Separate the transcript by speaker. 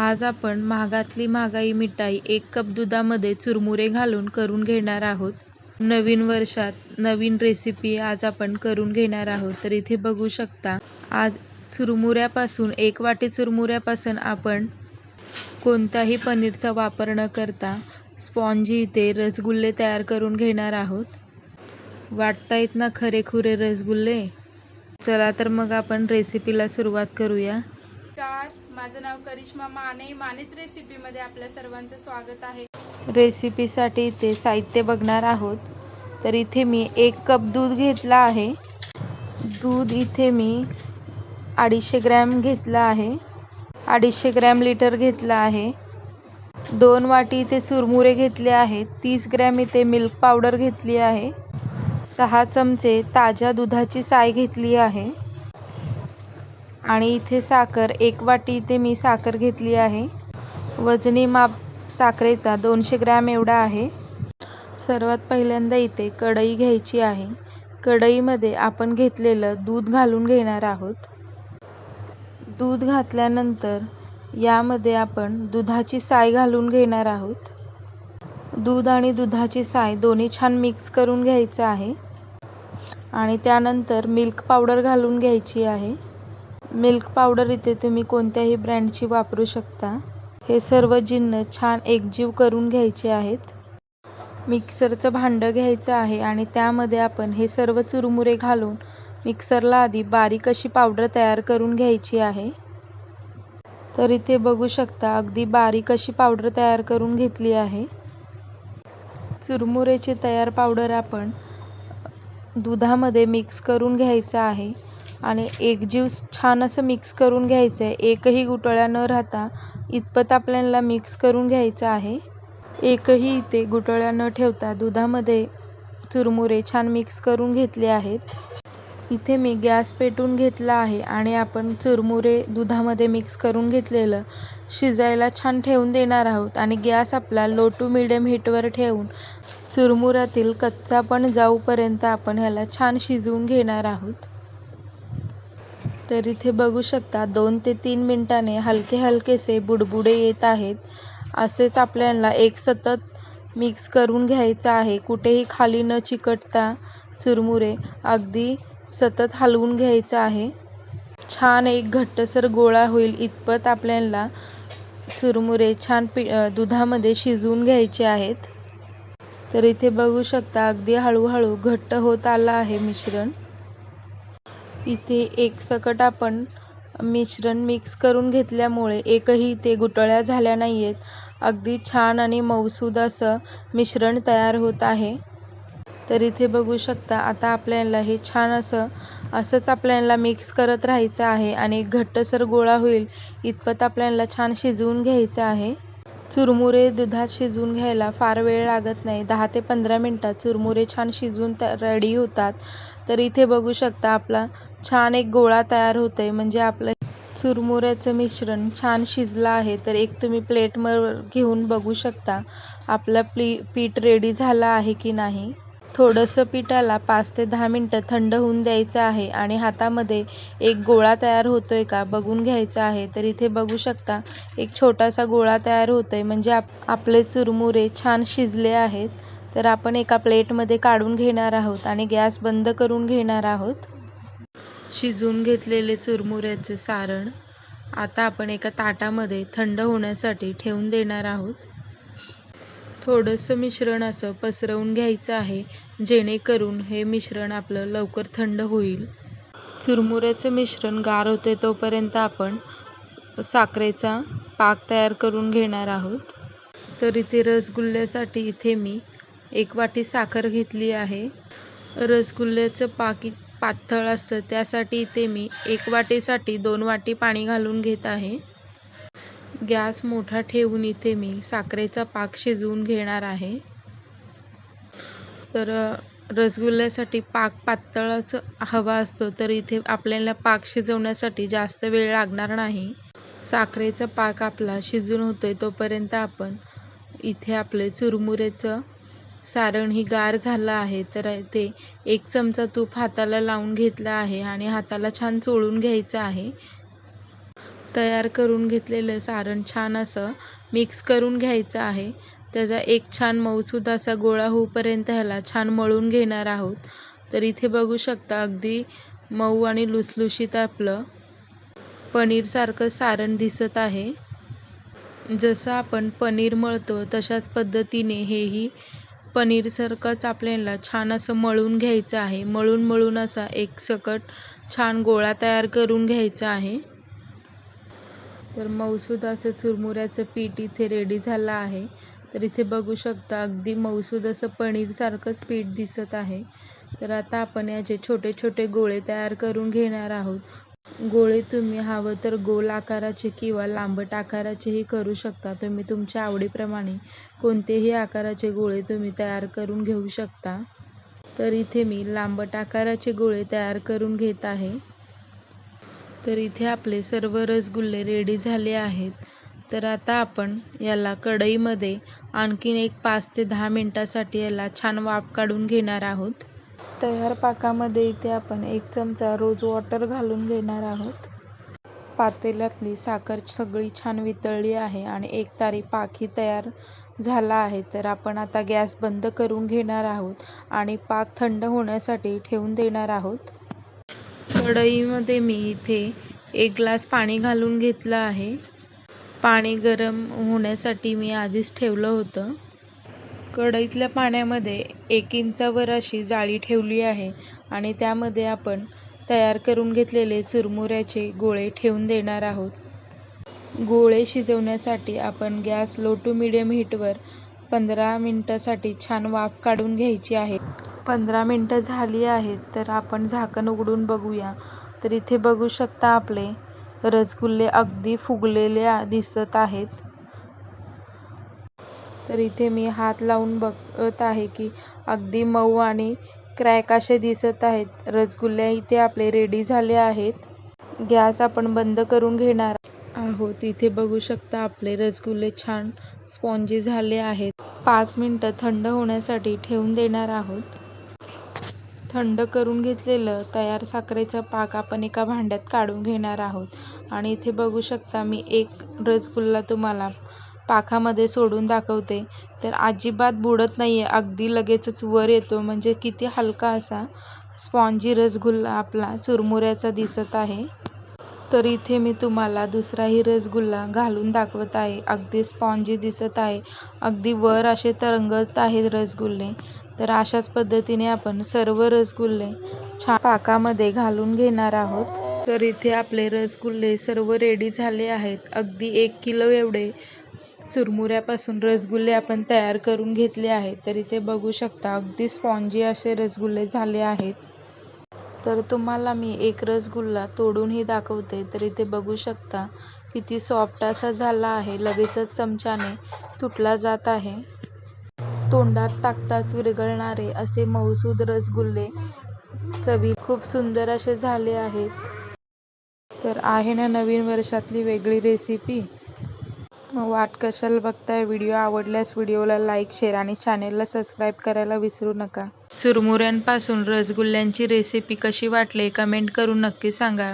Speaker 1: आज आपण महागातली महागाई मिठाई एक कप दुधामध्ये चुरमुरे घालून करून घेणार आहोत. नवीन वर्षात नवीन रेसिपी आज आपण करून घेणार आहोत. तर इथे बघू शकता आज चुरमुऱ्यापासून एक वाटी चुरमुऱ्यापासून आपण कोणताही पनीरचा वापर न करता स्पॉन्जी इथे रसगुल्ले तयार करून घेणार आहोत. वाटतायत ना खरेखुरे रसगुल्ले? चला तर मग आपण रेसिपीला सुरुवात करूया.
Speaker 2: माझं नाव करिश्मा माने. मानेच रेसिपीमध्ये आपल्या सर्वांचं स्वागत आहे.
Speaker 1: रेसिपीसाठी इथे साहित्य बघणार आहोत. तर इथे मी एक कप दूध घेतला आहे. दूध इथे मी अडीचशे ग्रॅम घेतलं आहे. अडीचशे ग्रॅम लिटर घेतलं आहे. दोन वाटी इथे चुरमुरे घेतले आहेत. तीस ग्रॅम इथे मिल्क पावडर घेतली आहे. सहा चमचे ताज्या दुधाची साय घेतली आहे. आणि इथे साखर एक वाटी इथे मी साखर घेतली आहे. वजनी माप साखरेचा दोनशे ग्रॅम एवढा आहे. सर्वात पहिल्यांदा इथे कढई घ्यायची आहे. कढईमध्ये आपण घेतलेलं दूध घालून घेणार आहोत. दूध घातल्यानंतर यामध्ये आपण दुधाची साय घालून घेणार आहोत. दूध आणि दुधाची साय दोन्ही छान मिक्स करून घ्यायचं आहे. आणि त्यानंतर मिल्क पावडर घालून घ्यायची आहे. मिल्क पावडर इथे तुम्ही कोणत्याही ब्रँडची वापरू शकता. हे सर्व जिन्न छान एकजीव करून घ्यायचे आहेत. मिक्सरचं भांडं घ्यायचं आहे आणि त्यामध्ये आपण हे सर्व चुरमुरे घालून मिक्सरला आधी बारीक अशी पावडर तयार करून घ्यायची आहे. तर इथे बघू शकता अगदी बारीक अशी पावडर तयार करून घेतली आहे. चुरमुरेची तयार पावडर आपण दुधामध्ये मिक्स करून घ्यायचं आहे. आणि एकजीव छान असं मिक्स करून घ्यायचं आहे एकही गुठळ्या न राहता इतपत आपल्याला मिक्स करून घ्यायचं आहे. एकही इथे गुठळ्या न ठेवता दुधामध्ये चुरमुरे छान मिक्स करून घेतले आहेत. इथे मी गॅस पेटून घेतला आहे आणि आपण चुरमुरे दुधामध्ये मिक्स करून घेतलेलं शिजायला छान ठेवून देणार आहोत. आणि गॅस आपला लो टू मिडियम हीटवर ठेवून चुरमुऱ्यातील कच्चा पण जाऊपर्यंत आपण ह्याला छान शिजवून घेणार आहोत. तर इथे बघू शकता दोन ते तीन मिनिटाने हलके हलकेसे बुडबुडे येत आहेत. असेच आपल्याला एक सतत मिक्स करून घ्यायचं आहे. कुठेही खाली न चिकटता चुरमुरे अगदी सतत हलवून घ्यायचं आहे. छान एक घट्टसर गोळा होईल. इतपत आपल्याला चुरमुरे छान पि दुधामध्ये शिजवून घ्यायचे आहेत. तर इथे बघू शकता अगदी हळूहळू घट्ट होत आलं आहे मिश्रण. इथे एक सकट आपण मिश्रण मिक्स करून घेतल्यामुळे एकही ते गुटळ्या झाल्या नाही आहेत अगदी छान आणि मऊसूद असं मिश्रण तयार होत आहे. तर इथे बघू शकता आता आपल्याला हे छान असं असंच आपल्याला मिक्स करत राहायचं आहे आणि एक घट्टसर गोळा होईल. इतपत आपल्याला छान शिजवून घ्यायचं आहे. चुरमुरे दुधात शिजवून घ्यायला फार वेळ लागत नाही. दहा ते पंधरा मिनटात चुरमुरे छान शिजवून त रेडी होतात. तर इथे बघू शकता आपला छान एक गोळा तयार होतो आहे म्हणजे आपलं चुरमुऱ्याचं मिश्रण छान शिजलं आहे. तर एक तुम्ही प्लेटवर घेऊन बघू शकता. आपलं प्ली पीठ रेडी झालं आहे की नाही. थोडंसं पिठाला पाच ते दहा मिनटं थंड होऊन द्यायचं आहे आणि हातामध्ये एक गोळा तयार होतो आहे का बघून घ्यायचा आहे. तर इथे बघू शकता एक छोटासा गोळा तयार होतो आहे म्हणजे आप आपले चुरमुरे छान शिजले आहेत. तर आपण एका प्लेटमध्ये काढून घेणार आहोत आणि गॅस बंद करून घेणार आहोत. शिजवून घेतलेले चुरमुऱ्याचे सारण आता आपण एका ताटामध्ये थंड होण्यासाठी ठेवून देणार आहोत. थोडंसं मिश्रण असं पसरवून घ्यायचं आहे जेणेकरून हे मिश्रण आपलं लवकर थंड होईल. चुरमुऱ्याचं मिश्रण गार होते तोपर्यंत आपण साखरेचा पाक तयार करून घेणार आहोत. तर इथे रसगुल्ल्यासाठी इथे मी एक वाटी साखर घेतली आहे. रसगुल्ल्याचं पाक पातळ असतं त्यासाठी इथे मी एक वाटीसाठी दोन वाटी पाणी घालून घेत आहे. गॅस मोठा ठेवून इथे मी साखरेचा पाक शिजवून घेणार आहे. तर रसगुल्ल्यासाठी पाक पातळच हवा असतो तर इथे आपल्याला पाक शिजवण्यासाठी जास्त वेळ लागणार नाही. साखरेचा पाक आपला शिजून होतोय तोपर्यंत आपण इथे आपले चुरमुरेचं सारण ही गार झालं आहे तर ते एक चमचा तूप हाताला लावून घेतलं आहे आणि हाताला छान चोळून घ्यायचं आहे. तयार करून घेतलेलं सारण छान असं मिक्स करून घ्यायचं आहे. त्याचा एक छान मऊसूद असा गोळा होऊपर्यंत ह्याला छान मळून घेणार आहोत. तर इथे बघू शकता अगदी मऊ आणि लुसलुशीत आपलं पनीरसारखं सारण दिसत आहे. जसं आपण पनीर मळतो तशाच पद्धतीने हेही पनीरसारखंच आपल्याला छान असं मळून घ्यायचं आहे. मळून मळून असा एक सकट छान गोळा तयार करून घ्यायचा आहे. तर मऊसूद असं चुरमुऱ्याचं पीठ इथे रेडी झालं आहे. तर इथे बघू शकता अगदी मऊसूद असं पनीरसारखंच पीठ दिसत आहे. तर आता आपण याचे छोटे छोटे गोळे तयार करून घेणार आहोत. गोळे तुम्ही हवं तर गोल आकाराचे किंवा लांबट आकाराचेही करू शकता. तुम्ही तुमच्या आवडीप्रमाणे कोणतेही आकाराचे गोळे तुम्ही तयार करून घेऊ शकता. तर इथे मी लांबट आकाराचे गोळे तयार करून घेत आहे. तर इथे आपले सर्व रसगुल्ले रेडी झाले आहेत. तर आता आपण याला कढईमध्ये आणखीन एक पाच ते दहा मिनटासाठी याला छान वाफ काढून घेणार आहोत. तयार पाकामध्ये इथे आपण एक चमचा रोज वॉटर घालून घेणार आहोत. पातेल्यातली साखर सगळी छान वितळली आहे आणि एक तारी पाकही तयार झाला आहे. तर आपण आता गॅस बंद करून घेणार आहोत आणि पाक थंड होण्यासाठी ठेवून देणार आहोत. कढईमध्ये मी इथे एक ग्लास पाणी घालून घेतलं आहे. पाणी गरम होण्यासाठी मी आधीच ठेवलं होतं. कढईतल्या पाण्यामध्ये एक इंचावर अशी जाळी ठेवली आहे आणि त्यामध्ये आपण तयार करून घेतलेले चुरमुऱ्याचे गोळे ठेवून देणार आहोत. गोळे शिजवण्यासाठी आपण गॅस लो टू मिडियम हीटवर पंधरा मिनटासाठी छान वाफ काढून घ्यायची आहे. पंधरा मिनटं झाली आहेत तर आपण झाकण उघडून बघूया. तर इथे बघू शकता आपले रसगुल्ले अगदी फुगलेले दिसत आहेत. तर इथे मी हात लावून बघत आहे की अगदी मऊ आणि क्रॅक असे दिसत आहेत. रसगुल्ले इथे आपले रेडी झाले आहेत. गॅस आपण बंद करून घेणार आहोत. इथे बघू शकता आपले रसगुल्ले छान स्पॉन्जी झाले आहेत. पाच मिनटं थंड होण्यासाठी ठेवून देणार आहोत. थंड करून घेतलेलं तयार साखरेचं पाक आपण एका भांड्यात काढून घेणार आहोत. आणि इथे बघू शकता मी एक रसगुल्ला तुम्हाला पाकामध्ये सोडून दाखवते. तर अजिबात बुडत नाही आहे अगदी लगेचच वर येतो. म्हणजे किती हलका असा स्पॉन्जी रसगुल्ला आपला चुरमुऱ्याचा दिसत आहे. तर इथे मी तुम्हाला दुसराही रसगुल्ला घालून दाखवत आहे. अगदी स्पॉन्जी दिसत आहे. अगदी वर असे तरंगत आहेत रसगुल्ले. तर अशाच पद्धतीने आपण सर्व रसगुल्ले छान पाकामध्ये घालून घेणार आहोत. तर इथे आपले रसगुल्ले सर्व रेडी झाले आहेत. अगदी एक किलो एवढे चुरमुऱ्यापासून रसगुल्ले आपण तयार करून घेतले आहेत. तर इथे बघू शकता अगदी स्पॉन्जी असे रसगुल्ले झाले आहेत. तर तुम्हाला मी एक रसगुल्ला तोडूनही दाखवते. तर इथे बघू शकता किती सॉफ्ट असा झाला आहे. लगेचच चमच्याने तुटला जात आहे. तोंडात टाकताच विरघळणारे असे मऊसूद रसगुल्ले चवी खूप सुंदर असे झाले आहेत. तर आहे ना नवीन वर्षातली वेगळी रेसिपी मग वाट कशाला बघताय? व्हिडिओ आवडल्यास व्हिडिओला लाईक शेअर आणि चॅनेलला सबस्क्राईब करायला विसरू नका. चुरमुऱ्यांपासून रसगुल्ल्यांची रेसिपी कशी वाटली? कमेंट करून नक्की सांगा.